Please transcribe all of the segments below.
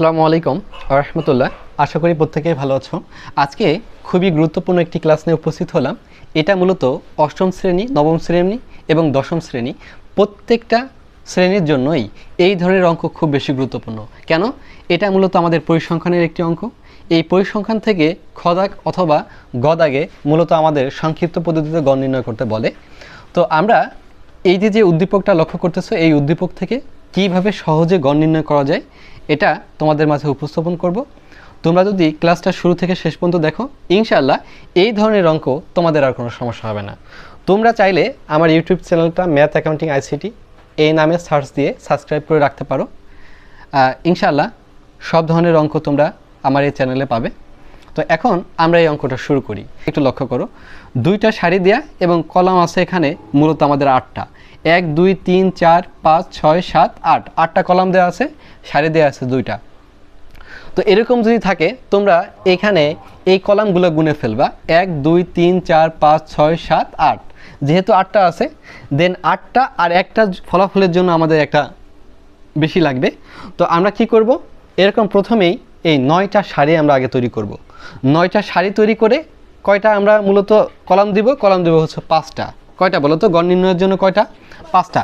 আসসালামু আলাইকুম রহমতুল্লাহ আশা করি প্রত্যেকেই ভালো আছো। আজকে খুবই গুরুত্বপূর্ণ একটি ক্লাস নিয়ে উপস্থিত হলাম। এটা মূলত অষ্টম শ্রেণি, নবম শ্রেণি এবং দশম শ্রেণি। প্রত্যেকটা শ্রেণির জন্যই এই ধরনের অঙ্ক খুব বেশি গুরুত্বপূর্ণ। কেন? এটা মূলত আমাদের পরিসংখ্যানের একটি অঙ্ক। এই পরিসংখ্যান থেকে খদাক অথবা গদাগে মূলত আমাদের সংক্ষিপ্ত পদ্ধতিতে গণ নির্ণয় করতে বলে। তো আমরা এই যে যে উদ্দীপকটা লক্ষ্য করতেছো, এই উদ্দীপক থেকে কীভাবে সহজে গণ নির্ণয় করা যায় এটা তোমাদের মাঝে উপস্থাপন করব। তোমরা যদি ক্লাসটা শুরু থেকে শেষ পর্যন্ত দেখো, ইনশাআল্লাহ এই ধরনের অঙ্ক তোমাদের আর কোনো সমস্যা হবে না। তোমরা চাইলে আমার ইউটিউব চ্যানেলটা ম্যাথ অ্যাকাউন্টিং আইসিটি এই নামে সার্চ দিয়ে সাবস্ক্রাইব করে রাখতে পারো। ইনশাআল্লাহ সব ধরনের অঙ্ক তোমরা আমার এই চ্যানেলে পাবে। তো এখন আমরা এই অঙ্কটা শুরু করি। একটু লক্ষ্য করো, দুইটা শাড়ি দেয়া এবং কলাম আছে এখানে, মূলত আমাদের আটটা। এক, দুই, তিন, চার, পাঁচ, ছয়, সাত, আট। আটটা কলাম দেওয়া আছে, সারি দেওয়া আছে দুইটা। তো এরকম যদি থাকে, তোমরা এখানে এই কলামগুলো গুনে ফেলবা। এক, দুই, তিন, চার, পাঁচ, ছয়, সাত, আট। যেহেতু আটটা আছে দেন আটটা আর একটা ফলাফলের জন্য আমাদের একটা বেশি লাগবে। তো আমরা কি করব? এরকম প্রথমেই এই নয়টা শাড়ি আমরা আগে তৈরি করব। নয়টা শাড়ি তৈরি করে কয়টা আমরা মূলত কলাম দিব? কলাম দিব হচ্ছে পাঁচটা। কয়টা বলো তো? গণ নির্ণয়ের জন্য কয়টা? পাঁচটা।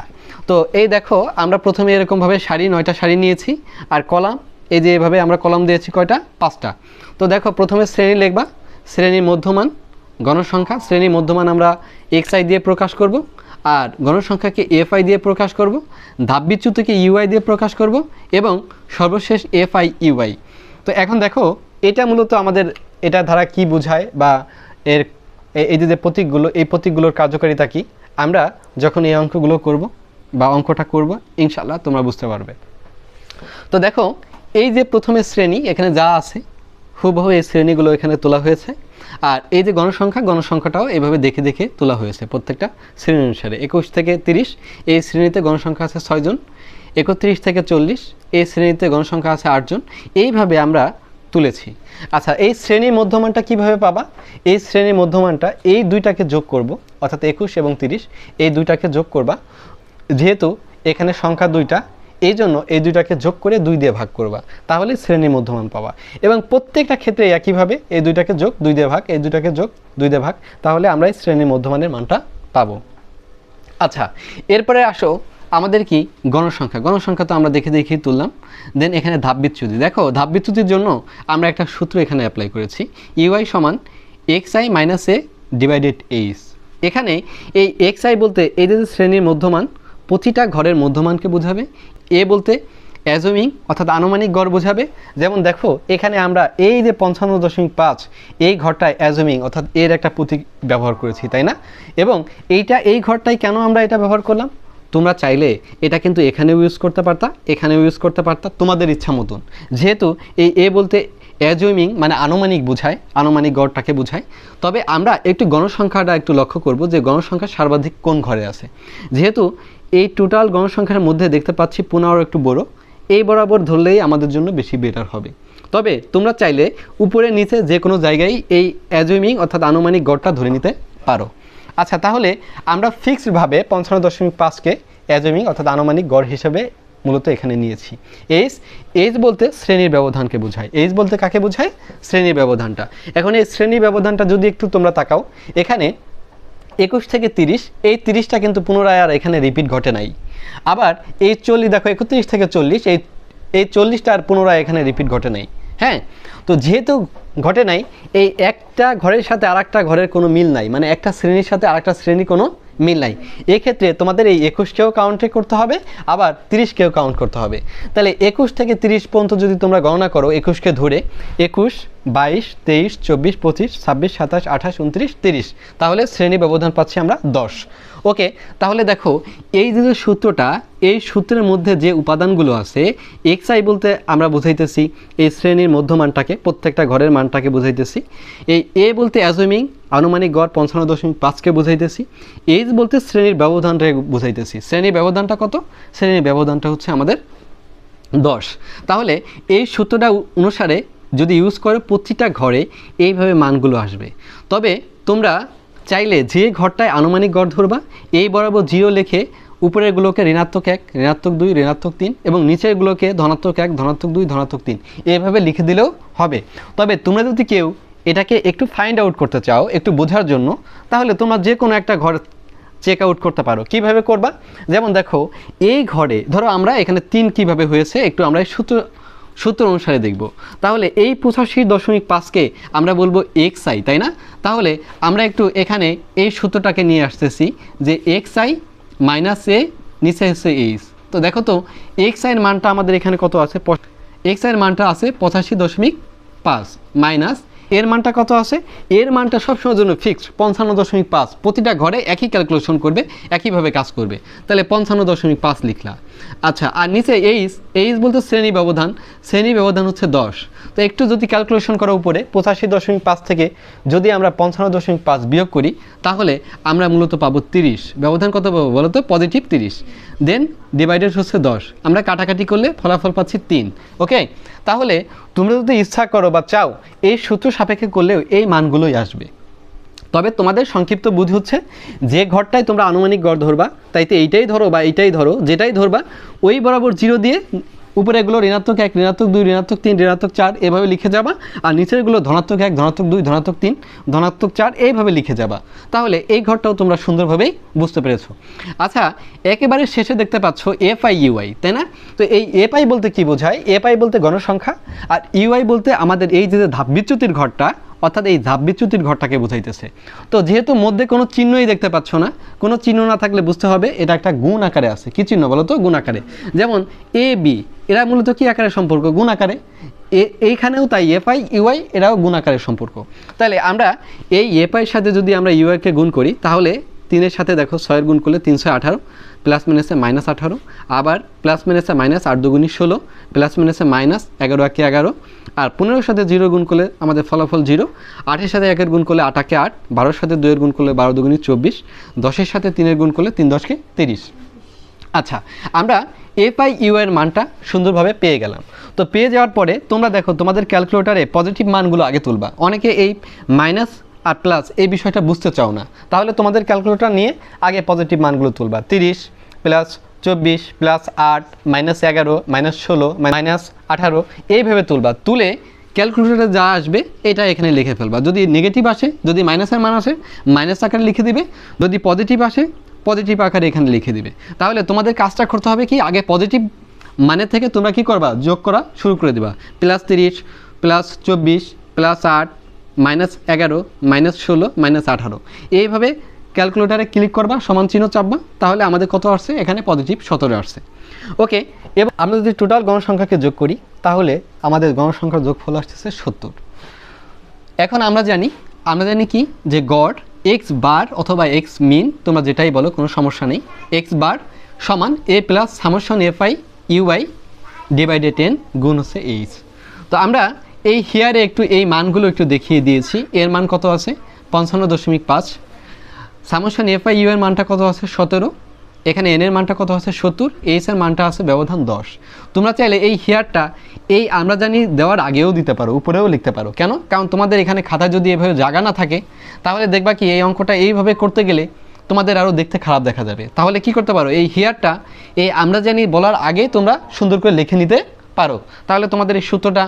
তো এই দেখো, আমরা প্রথমে এরকমভাবে শাড়ি নয়টা শাড়ি নিয়েছি, আর কলাম, এই যে এভাবে আমরা কলাম দিয়েছি কয়টা? পাঁচটা। তো দেখো, প্রথমে শ্রেণি লিখবা, শ্রেণির মধ্যমান, গণসংখ্যা, শ্রেণির মধ্যমান আমরা এক্স আই দিয়ে প্রকাশ করব, আর গণসংখ্যাকে এফ আই দিয়ে প্রকাশ করব ধাপবিচ্যুতিকে ইউআই দিয়ে প্রকাশ করব, এবং সর্বশেষ এফ আই ইউআই তো এখন দেখো, এটা মূলত আমাদের এটা ধারা কি বোঝায় বা এর এই যে প্রতীকগুলো, এই প্রতীকগুলোর কার্যকারিতা কি? আমরা যখন এই অঙ্কগুলো করব বা অঙ্কটা করব ইনশাল্লাহ তোমরা বুঝতে পারবে। তো দেখো, এই যে প্রথমে শ্রেণি, এখানে যা আছে, হুবহু এই শ্রেণীগুলো এখানে তোলা হয়েছে। আর এই যে গণসংখ্যা, গণসংখ্যাটাও এভাবে দেখে দেখে তোলা হয়েছে প্রত্যেকটা শ্রেণি অনুসারে। একুশ থেকে তিরিশ, এই শ্রেণীতে গণসংখ্যা আছে ছয়জন একত্রিশ থেকে চল্লিশ, এই শ্রেণীতে গণসংখ্যা আছে আটজন এইভাবে আমরা তুলেছি। আচ্ছা এই শ্রেণির মধ্যমানটা কীভাবে পাবা? এই শ্রেণির মধ্যমানটা এই দুইটাকে যোগ করব, অর্থাৎ একুশ এবং তিরিশ, এই দুইটাকে যোগ করবা। যেহেতু এখানে সংখ্যা দুইটা, এই জন্য এই দুইটাকে যোগ করে দুই দিয়ে ভাগ করবা। তাহলে শ্রেণির মধ্যমান পাবা। এবং প্রত্যেকটা ক্ষেত্রে একইভাবে এই দুইটাকে যোগ, দুই দিয়ে ভাগ, এই দুইটাকে যোগ, দুই দিয়ে ভাগ, তাহলে আমরা এই শ্রেণির মধ্যমানের মানটা পাবো। আচ্ছা এরপরে আসো আমাদের কি? গণসংখ্যা। গণসংখ্যা তো আমরা দেখে দেখেই তুললাম। দেন এখানে ধাপ বিচ্যুতি। দেখো, ধাপ বিচ্যুতির জন্য আমরা একটা সূত্র এখানে অ্যাপ্লাই করেছি। ইউআই সমান X I minus A divided H এখানে এই এক্স আই বলতে এই যে শ্রেণির মধ্যমান, প্রতিটা ঘরের মধ্যমানকে বোঝাবে। এ বলতে অ্যাজুমিং অর্থাৎ আনুমানিক গড় বোঝাবে। যেমন দেখো, এখানে আমরা এই যে পঞ্চান্ন দশমিক পাঁচ, এই ঘরটায় অ্যাজুমিং অর্থাৎ এর একটা প্রতীক ব্যবহার করেছি, তাই না? এবং এইটা, এই ঘরটায় কেন আমরা এটা ব্যবহার করলাম? তোমরা চাইলে এটা কিন্তু এখানেও ইউজ করতে পারতা, এখানেও ইউজ করতে পারতা, তোমাদের ইচ্ছা মতন। যেহেতু এই এ বলতে অ্যাজুমিং মানে আনুমানিক বোঝায়, আনুমানিক গড়টাকে বোঝায়। তবে আমরা একটু গণসংখ্যাটা একটু লক্ষ্য করব যে গণসংখ্যা সর্বাধিক কোন ঘরে আছে। যেহেতু এই টোটাল গণসংখ্যার মধ্যে দেখতে পাচ্ছি পনেরো একটু বড়, এই বরাবর ধরলেই আমাদের জন্য বেশি বেটার হবে। তবে তোমরা চাইলে উপরে নিচে যে কোনো জায়গায় এই অ্যাজুমিং অর্থাৎ আনুমানিক গড়টা ধরে নিতে পারো। আচ্ছা তাহলে আমরা ফিক্সডভাবে পঞ্চান্ন দশমিক পাঁচকে অ্যাজুমিং অর্থাৎ আনুমানিক গড় হিসেবে মূলত এখানে নিয়েছি। এইচ এইচ বলতে শ্রেণির ব্যবধানকে বোঝায়। এইচ বলতে কাকে বোঝায়? শ্রেণির ব্যবধানটা। এখন এই শ্রেণির ব্যবধানটা যদি একটু তোমরা তাকাও, এখানে একুশ থেকে তিরিশ, এই তিরিশটা কিন্তু পুনরায় আর এখানে রিপিট ঘটে নাই। আবার এই চল্লিশ, দেখো, একত্রিশ থেকে চল্লিশ, এই এই চল্লিশটা আর পুনরায় এখানে রিপিট ঘটে নাই। হ্যাঁ তো যেহেতু ঘটে নাই, এই একটা ঘরের সাথে আর একটা ঘরের কোনো মিল নাই মানে একটা শ্রেণির সাথে আরেকটা শ্রেণির কোনো মিল নাই। এক্ষেত্রে তোমাদের এই একুশকেও কাউন্টে করতে হবে, আবার তিরিশকেও কাউন্ট করতে হবে। তাহলে একুশ থেকে তিরিশ পর্যন্ত যদি তোমরা গণনা করো, একুশকে ধরে, একুশ বাইশ, তেইশ, চব্বিশ, পঁচিশ, ছাব্বিশ, সাতাশ, আঠাশ, উনত্রিশ, তিরিশ। তাহলে শ্রেণি ব্যবধান পাচ্ছি আমরা দশ। ওকে, তাহলে দেখো, এই যে সূত্রটা, এই সূত্রের মধ্যে যে উপাদানগুলো আছে এক্স আই বলতে আমরা বুঝাইতেছি, এই শ্রেণির মধ্যমানটাকে, প্রত্যেকটা ঘরের মানটাকে বুঝাইতেছি। এই এ বলতে অ্যাজুমিং আনুমানিক গড় পঞ্চান্ন দশমিক পাঁচকে বুঝাইতেছি। এইচ বলতে শ্রেণির ব্যবধানটাকে বুঝাইতেছি। শ্রেণির ব্যবধানটা কত? শ্রেণির ব্যবধানটা হচ্ছে আমাদের দশ। তাহলে এই সূত্রটা অনুসারে যদি ইউজ করে প্রতিটা ঘরে এইভাবে মানগুলো আসবে। তবে তোমরা চাইলে যে ঘরটায় আনুমানিক গড় ধরবা, এই বরাবর জিরো লিখে উপরেরগুলোকে ঋণাত্মক এক, ঋণাত্মক দুই, ঋণাত্মক তিন এবং নিচেরগুলোকে ধনাত্মক এক, ধনাত্মক দুই, ধনাত্মক তিন। এভাবে লিখে দিলেও হবে। তবে তোমরা যদি কেউ এটাকে একটু ফাইন্ড আউট করতে চাও, একটু বোঝার জন্য, তাহলে তোমরা যে কোনো একটা ঘর চেক আউট করতে পারো। কীভাবে করবা? যেমন দেখো, এই ঘরে, ধরো আমরা এখানে তিন কীভাবে হয়েছে, একটু আমরা সূত্র সূত্র অনুসারে দেখব। তাহলে এই পঁচাশি দশমিক পাঁচকে আমরা বলব এক্স আই, তাই না? তাহলে আমরা একটু এখানে এই সূত্রটাকে নিয়ে আসতেছি যে এক্স আই মাইনাস এ, নিচে হচ্ছে এইচ। তো দেখো তো, এক্স আইয়ের মানটা আমাদের এখানে কত আছে? এক্স আইয়ের মানটা আছে পঁচাশি দশমিক পাঁচ মাইনাস এর মানটা কত আছে? এর মানটা সবসময়ের জন্য ফিক্সড, পঞ্চান্ন দশমিক পাঁচ। প্রতিটা ঘরে একই ক্যালকুলেশন করবে, একইভাবে কাজ করবে। তাহলে পঞ্চান্ন দশমিক পাঁচ লিখলা আচ্ছা আর নিচে এইচ এইচ বলতে শ্রেণি ব্যবধান। শ্রেণি ব্যবধান হচ্ছে দশ। তো একটু যদি ক্যালকুলেশন করা উপরে, পঁচাশি দশমিক পাঁচ থেকে যদি আমরা পঞ্চান্ন দশমিক পাঁচ বিয়োগ করি, তাহলে আমরা মূলত পাবো তিরিশ। ব্যবধান কত পাবো বলো তো? পজিটিভ তিরিশ। দেন ডিভাইডেড হচ্ছে দশ। আমরা কাটাকাটি করলে ফলাফল পাচ্ছি তিন। ওকে তাহলে তোমরা যদি ইচ্ছা করো বা চাও, এই সূত্র সাপেক্ষে করলেও এই মানগুলোই আসবে। তবে তোমাদের সংক্ষিপ্ত বুদ্ধি হচ্ছে, যে ঘরটায় তোমরা আনুমানিক গড় ধরবা, তাইতে এইটাই ধরো বা এইটাই ধরো, যেটাই ধরবা, ওই বরাবর জিরো দিয়ে উপরে এগুলো ঋণাত্মক এক, ঋণাত্মক দুই, ঋণাত্মক তিন, ঋণাত্মক চার এভাবে লিখে যাবা, আর নিচেরগুলো ধনাত্মক এক, ধনাত্মক দুই, ধনাত্মক তিন, ধনাত্মক চার এইভাবে লিখে যাবা। তাহলে এই ঘরটাও তোমরা সুন্দরভাবেই বুঝতে পেরেছ। আচ্ছা একেবারে শেষে দেখতে পাচ্ছ এফ আই ইউআই, তাই না? তো এই এফ আই বলতে কি বোঝায়? এফ আই বলতে গণসংখ্যা, আর ইউআই বলতে আমাদের এই যে ধাপ বিচ্যুতির ঘরটা অর্থাৎ এই ধাপ বিচ্যুতির ঘরটাকে বোঝাইতেছে। তো যেহেতু মধ্যে কোনো চিহ্নই দেখতে পাচ্ছ না, কোনো চিহ্ন না থাকলে বুঝতে হবে এটা একটা গুণ আকারে আছে। কি চিহ্ন বলো তো? গুণ আকারে। যেমন এ বি এরা মূলত কি আকারের সম্পর্ক? গুণ আকারে। এইখানেও তাই এফআই ইউআই এরাও গুণ আকারের সম্পর্ক। তাহলে আমরা এই এফআইয়ের সাথে যদি আমরা ইউআইকে গুণ করি, তাহলে তিনের সাথে দেখো ছয়ের গুণ করলে তিনশো আঠারো প্লাস মাইনাসে মাইনাস আঠারো, আবার প্লাস মাইনাসে মাইনাস আট দুগুণি ষোলো প্লাস মাইনাসে মাইনাস এগারো একে এগারো। আর পনেরোর সাথে জিরো গুণ করলে আমাদের ফলাফল জিরো। আটের সাথে একের গুণ করলে আটাকে আট। বারোর সাথে দুইয়ের গুণ করলে বারো দুগুণি চব্বিশ। দশের সাথে তিনের গুণ করলে তিন দশকে তিরিশ। আচ্ছা আমরা এফ আই ইউ এর মানটা সুন্দরভাবে পেয়ে গেলাম। তো পেয়ে যাওয়ার পরে তোমরা দেখো, তোমাদের ক্যালকুলেটারে পজিটিভ মানগুলো আগে তুলবা। অনেকে এই মাইনাস আর প্লাস এই বিষয়টা বুঝতে চাও না। তাহলে তোমাদের ক্যালকুলেটর নিয়ে আগে পজিটিভ মানগুলো তুলবা। তিরিশ প্লাস চব্বিশ প্লাস আট মাইনাস এগারো মাইনাস ষোলো মাইনাস আঠারো, এইভাবে তুলবা। তুলে ক্যালকুলেটরে যা আসবে, এটা এখানে লিখে ফেলবা। যদি নেগেটিভ আসে, যদি মাইনাসের মান আসে মাইনাস আকারে লিখে দিবে। যদি পজিটিভ আসে পজিটিভ আকারে এখানে লিখে দিবে। তাহলে তোমাদের কাজটা করতে হবে কি? আগে পজিটিভ মানে থেকে তোমরা কি করবা? যোগ করা শুরু করে দিবা। প্লাস তিরিশ প্লাস চব্বিশ প্লাস আট মাইনাস এগারো মাইনাস ষোলো মাইনাস আঠারো। এইভাবে ক্যালকুলেটারে ক্লিক করবা, সমান চিহ্ন চাপবা, তাহলে আমাদের কত আসছে? এখানে পজিটিভ সতেরো আসছে। ওকে, এবার আমরা যদি টোটাল গণসংখ্যাকে যোগ করি, তাহলে আমাদের গণসংখ্যার যোগফল আসতেছে সত্তর। এখন আমরা জানি আমরা জানি কি? যে গড় এক্স বার অথবা এক্স মিন তোমরা যেটাই বলো, কোনো সমস্যা নেই। এক্স বার সমান A plus summation F I UI divided ten গুণ হচ্ছে এইচ তো আমরা এই হিয়ারে একটু, এই মানগুলো একটু দেখিয়ে দিয়েছি। এর মান কত আছে? পঞ্চান্ন দশমিক পাঁচ। সামসন এফ আই ইউ এর মানটা কত আছে? সতেরো। এখানে এন এর মানটা কত আছে? সত্তর। এইচ এর মানটা আছে ব্যবধান দশ। তোমরা চাইলে এই হেয়ারটা এই আমরা জানি দেওয়ার আগেও দিতে পারো, উপরেও লিখতে পারো। কেন? কারণ তোমাদের এখানে খাতা যদি এভাবে জাগা না থাকে, তাহলে দেখবা কি এই অঙ্কটা এইভাবে করতে গেলে তোমাদের আরও দেখতে খারাপ দেখা যাবে। তাহলে কি করতে পারো? এই হেয়ারটা এই আমরা জানি বলার আগে তোমরা সুন্দর করে লিখে নিতে পারো। তাহলে তোমাদের এই সূত্রটা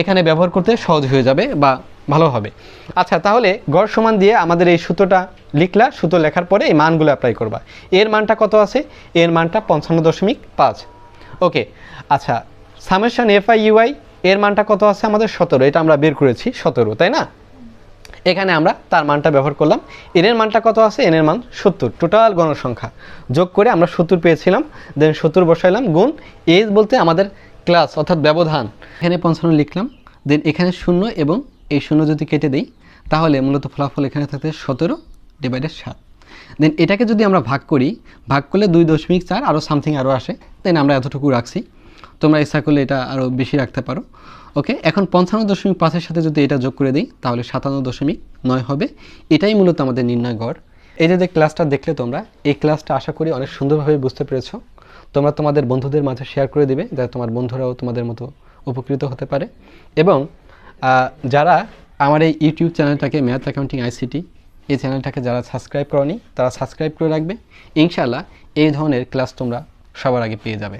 এখানে ব্যবহার করতে সহজ হয়ে যাবে বা ভালো হবে। আচ্ছা তাহলে গড় সমান দিয়ে আমাদের এই সূত্রটা লিখলা, সূত্র লেখার পরে এই মানগুলো অ্যাপ্লাই করবা। এর মানটা কত আছে? এর মানটা পঞ্চান্ন দশমিক পাঁচ। ওকে আচ্ছা সামেশন এফ আই ইউআই এর মানটা কত আছে আমাদের? সতেরো। এটা আমরা বের করেছি, সতেরো, তাই না? এখানে আমরা তার মানটা ব্যবহার করলাম। এনের মানটা কত আছে? এনের মান সত্তর। টোটাল গণসংখ্যা। যোগ করে আমরা সত্তর পেয়েছিলাম দেন সত্তর বসাইলাম, গুণ এজ বলতে আমাদের ক্লাস অর্থাৎ ব্যবধান। এখানে পঞ্চান্ন লিখলাম দেন এখানে শূন্য এবং এই শূন্য যদি কেটে দিই, তাহলে মূলত ফলাফল এখানে থাকতে সতেরো ডিভাইডেড সাত। দেন এটাকে যদি আমরা ভাগ করি, ভাগ করলে দুই দশমিক চার আরও সামথিং আরও আসে। দেন আমরা এতটুকু রাখছি। তোমরা ইচ্ছা করলে এটা আরও বেশি রাখতে পারো। ওকে এখন পঞ্চান্ন দশমিক পাঁচের সাথে যদি এটা যোগ করে দিই, তাহলে সাতান্ন দশমিক নয় হবে। এটাই মূলত আমাদের নির্ণয় গড়। এই যে ক্লাসটা দেখলে তোমরা, এই ক্লাসটা আশা করি অনেক সুন্দরভাবে বুঝতে পেরেছ। তোমরা তোমাদের বন্ধুদের মাঝে শেয়ার করে দিবে, যাতে তোমার বন্ধুরাও তোমাদের মতো উপকৃত হতে পারে। এবং যারা আমার এই ইউটিউব চ্যানেলটাকে ম্যাথ অ্যাকাউন্টিং আইসিটি, এই চ্যানেলটাকে যারা সাবস্ক্রাইব করনি, তারা সাবস্ক্রাইব করে রাখবে। ইনশাল্লাহ এই ধরনের ক্লাস তোমরা সবার আগে পেয়ে যাবে।